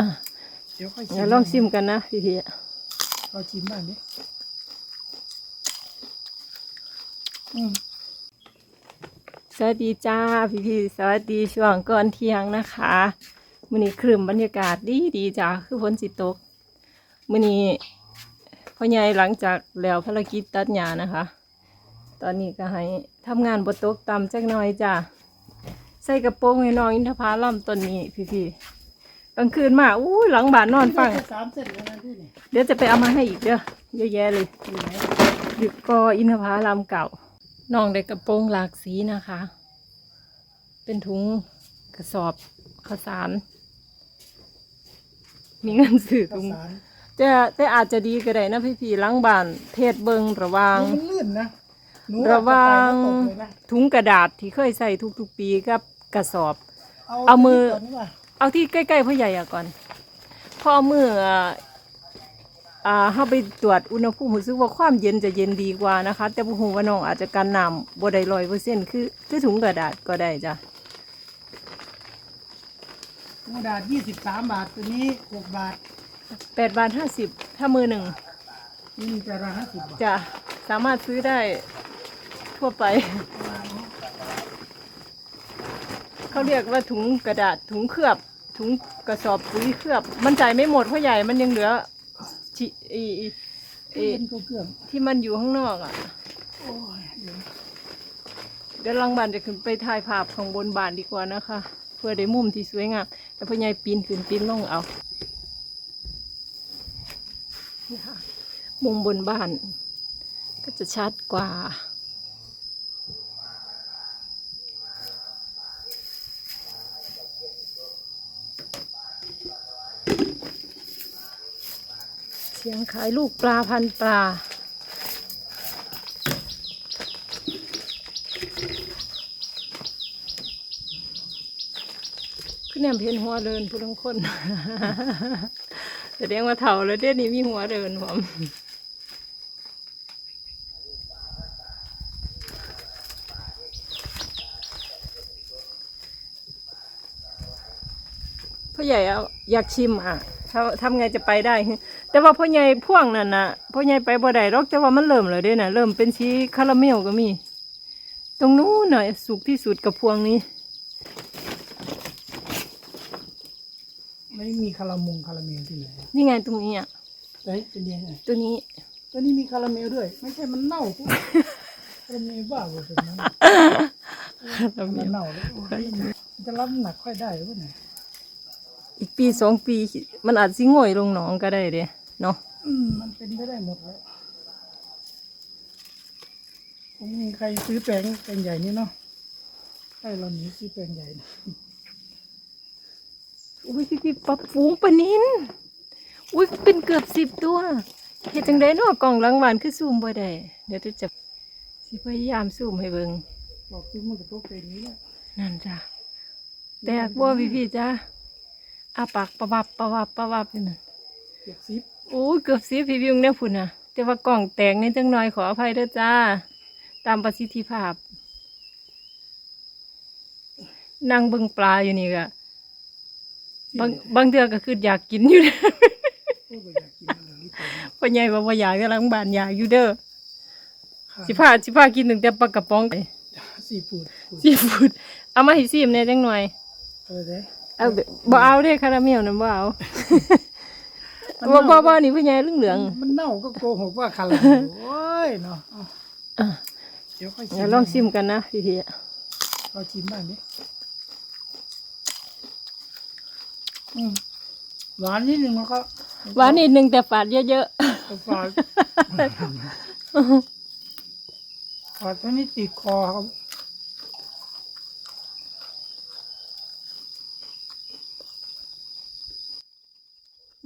อะเดี๋ยวค่อยเดี๋ยวลองชิมกันนะพี่พี่เราชิมบ้างดิอืมสวัสดีจ้าพี่พี่สวัสดีช่วงก่อนเที่ยงนะคะมื้อนี้ครึมบรรยากาศดีดีจ้าคือฝนสิตกมื้อนี้พ่อใหญ่หลังจากแล้วภารกิจตัดหญ้านะคะ ตอนนี้ก็ให้ทำงานบนตกตำจักหน่อยจ้าใส่กระโปรงให้น้องอินทผลัมต้นนี้พี่พี่ กลางคืนมาอู้ยหลังบ้านนอนฟังได้แค่สามเส้นแล้วนะพี่เนี่ยเดี๋ยวจะไปเอามาให้อีกเด้อเยอะแยะเลยอยู่ไหนหยุดกออินทผลัมเก่าน้องได้กระโปรงหลากสีนะคะ เป็นถุงกระสอบข้าวสาร มีเงินซื้อข้าถุวงสารแต่แต่อาจจะดีก็ได้นะพี่พี่ๆหล้างบ้านเทศเบิงระหวางมันลื่นนะหนูระหวางเอไปแล้วตกเลยนะถุงกระดาษที่เคยใส่ทุกๆปีกับกระสอบ เอาเอามือก่อนดีกว่า เอาที่ใกล้ๆพ่อใหญ่อะก่อนพอเมื่ออ่าเข้าไปตรวจอุณหภูมิรู้สึกว่าความเย็นจะเย็นดีกว่านะคะ แต่บุหูว่าน้องอาจจะกันน้ำบ่ได้ร้อยเปอร์เซ็นต์คือคือถุงกระดาษก็ได้จ้ะกระดาษยี่สิบสามบาทตัวนี้หกบาทแปดบาทห้าสิบถ้ามือหนึ่งนี่มีแต่ละห้าสิบบาทจะสามารถซื้อได้ทั่วไป เขาเรียกว่าถุงกระดาษถุงเคลือบ ถุงกระสอบปุ๋ยเคลือบ มันจ่ายไม่หมดเพราะใหญ่มันยังเหลือชิอีอีอีเอ็นก็เครื่องที่มันอยู่ข้างนอกอะโอ้ยเดี๋ยวเดี๋ยวหลังบ้านจะขึ้นไปถ่ายภาพของบนบ้านดีกว่านะคะ เพื่อได้มุมที่สวยงามแต่พ่อใหญ่ปีนขึ้นปีนลงเอานี่ค่ะมุมบนบ้านก็จะชัดกว่า เสียงขายลูกปลาพันปลาคือแนมเพนหัวเดินผู้ทั้งคนแสดงว่าเถ่าแล้วเดี๋ยวนี้มีหัวเดินผมพ่อใหญ่เอาอยากชิมอะ ถ้าทำไงจะไปได้ แต่ว่าพ่อใหญ่พ่วงนั่นน่ะพ่อใหญ่ไปบ่ได้หรอกแต่ว่ามันเริ่มเลยเด้น่ะ เริ่มเป็นสีคาราเมลก็มี ตรงนู้นน่ะสุกที่สุดกับพวงนี้ ไม่มีคารามุงคาราเมลที่ไหนนี่ไงตรงนี้อะเฮ้ยเป็นยังไงตัวนี้ ตัวนี้มีคาราเมลด้วย ไม่ใช่มันเน่าปุ๊บคาราเมลบ้าเลยเป็นนั้นมันเน่าเลยโอ้ยมันจะรับน้ำหนักค่อยได้หรือเปล่าเนี่ย อีกปีสองปี มันอาจสิง่อยลงหนองก็ได้เด้เนาะอืมมันเป็นไปได้หมดเลยผมมีใครซื้อแปลงแปลงใหญ่นี่เนาะให้เราหนีซื้อแปลงใหญ่นะอุ้ยพี่พี่ปลาฟูงปลานินอุ้ยเป็นเกือบสิบตัวเฮ็ดจังไดเนาะกล่องหลังหวานคือซูมบ่ได้เดี๋ยวจะจับสิพยายามซูมให้เบิ่งบอกซื้อมันกับโต๊ะเป็นนี้แหละนั่นจ้ะแตกบ่พี่พี่จ้า อาปากปะวับปะวับปะวับอยู่นั่นเก็บซิปโอ้ยเกือบสิบพี่วิวเนี่ยพุ่นน่ะแต่ว่ากล่องแตกนิดจังหน่อยขออภัยเด้อจ้า ตามประสิทธิภาพนั่งเบิ่งปลาอยู่นี่ก็บางบางเดือก็คืออยากกินอยู่เด้อโอ้ยอยากกินอะไรนี่ตัวนี้พ่อใหญ่ว่าบ่อยากกำลังบานอยากอยู่เด้อค่ะสิพาสิพากินตั้งแต่ปลากระป๋องไปซีฟูดฟูดซีฟู้ดเอามาให้ซิมแหน่จังหน่อยอะไรเด้ เอาเด้อบ่เอาเด้คาราเมลนั่นบ่เอาบ่บ่บ่นี่พ่อใหญ่เหลืองมันเน่าก็โกหกว่าคาราเมลโอ้ยเนาะเอาๆอะเดี๋ยวค่อยชิเดี๋ยวลองซิมกันนะพี่พี่เราชิมบ้างดิอืมหวานนิดนึงแล้วก็หวานนิดนึงแต่ฝาดเยอะฝาดฝาดเท่านี้ติดคอครับ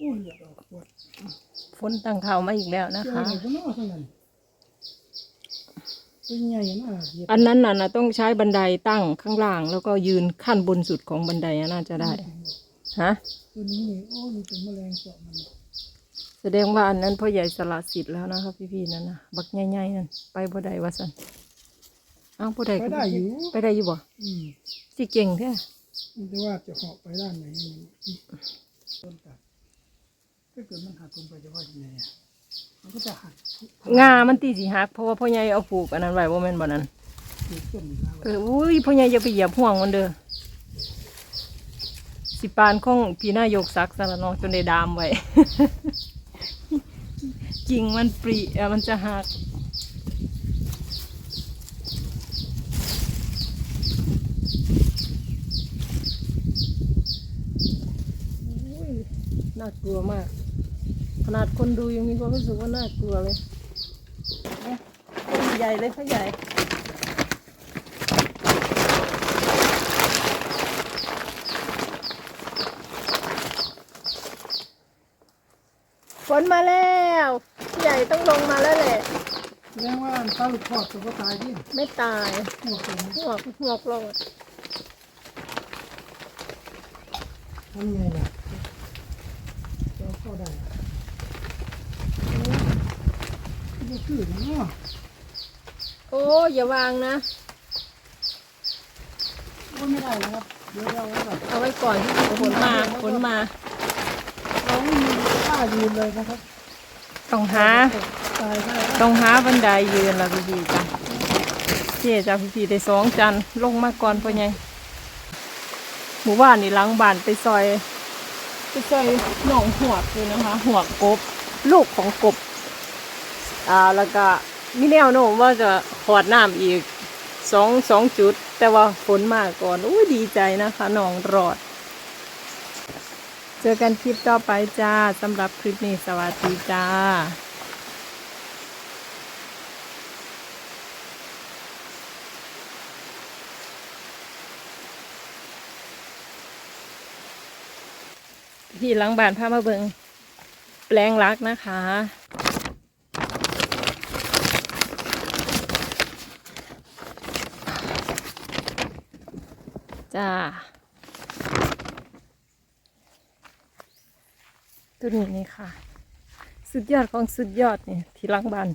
อู้เหลืออกปวดฝนตั้งเขามาอีกแล้วนะคะ ก็นอกเท่านั้นเป็นไงนะเหยียบอันนั้นน่ะนะต้องใช้บันไดตั้งข้างล่าง แล้วก็ยืนขั้นบนสุดของบันไดอะน่าจะได้ ฮะ ตัวนี้นี่โอ้มันเป็นแมลงเจาะมันแสดงว่าอันนั้นพ่อใหญ่สละสิทธิ์แล้วนะครับพี่ๆนั่นนะบักใหญ่ๆนั่นไปบ่ได้ว่าสัน เอ้าบ่ได้ไปก็ได้อยู่ ไปได้อยู่บ่อืมสิเก่งแท้มันจะว่าจะเหาะไปด้านไหนนี่ต้นตัดถ้าเกิดมันหักลงไปจะว่ายังไงอะมันก็จะหักงามันตีสิหักเพราะว่าพ่อใหญ่เอาผูกอันนั้นไว้บ่แม่นบ่นั้นถูกต้นแล้วเอออุ้ยพ่อใหญ่อย่าไปเหยียบห่วงมันเด้อสิปานของพี่นายกศักดิ์สารนองจนได้ดามไว้ กิ่งมันปริเอ่อมันจะหัก น่ากลัวมาก ขนาดคนดูยังมีความรู้สึกว่าน่ากลัวเลยเนี่ยต้นใหญ่เลยเขาใหญ่ฝนมาแล้วใหญ่ต้องลงมาแล้วแหละแสดงว่าถ้าลูกทอดตัวก็ตายที่ไม่ตายหัวตรงหัวกหัวกลงทำไงล่ะจะเอาเข้าได้ ก็คือนะเนาะโอ้อย่าวางนะ ว่าไม่ได้นะครับเดี๋ยวเราแบบเอาไว้ก่อนที่ฝนมาฝนมาเราไม่มีท่ายืนเลยนะครับต้องหาตายได้ต้องหาบันไดยืนละพี่พี่จ้ะเจ๊จ้ะพี่พี่ได้สองจันลงมาก่อนพ่อใหญ่หมู่บ้านนี่หล้างบ้านไปซอย ไปซอยหนองหัวกเลยนะคะ หัวกกบ ลูกของกบ อ่าแล้วก็มีแนวโน้มว่าจะขอดน้ำอีกสองสองจุด แต่ว่าฝนมาก่อนอุ้ยดีใจนะคะหนองรอด เจอกันคลิปต่อไปจ้าสำหรับคลิปนี้สวัสดีจ้าพี่หลังบ้านพามาเบิงแปลงรักนะคะ จ้าตัวนี้นี่ค่ะ สุดยอดของสุดยอดเนี่ยที่หลังบาน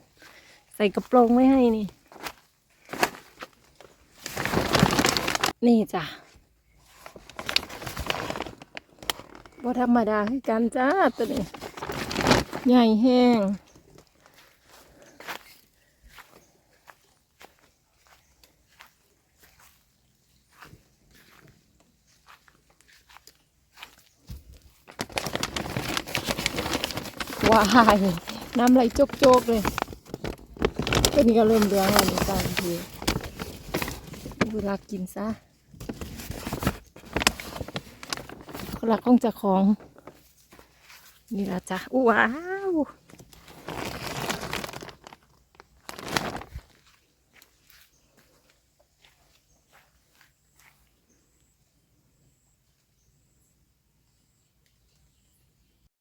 ใส่กระโปรงไม่ให้นี่ นี่จ้ะบ่ธรรมดาคือกันจ้าตัวนี้ ใหญ่แห้ง ว่ายน้ำไหลโจกๆเลยตัวนี้ก็เริ่มเหลืองแล้วนี่ตอนทีเวลากินซะหลักของจะของ นี่ละจ้ะอู้ว้าว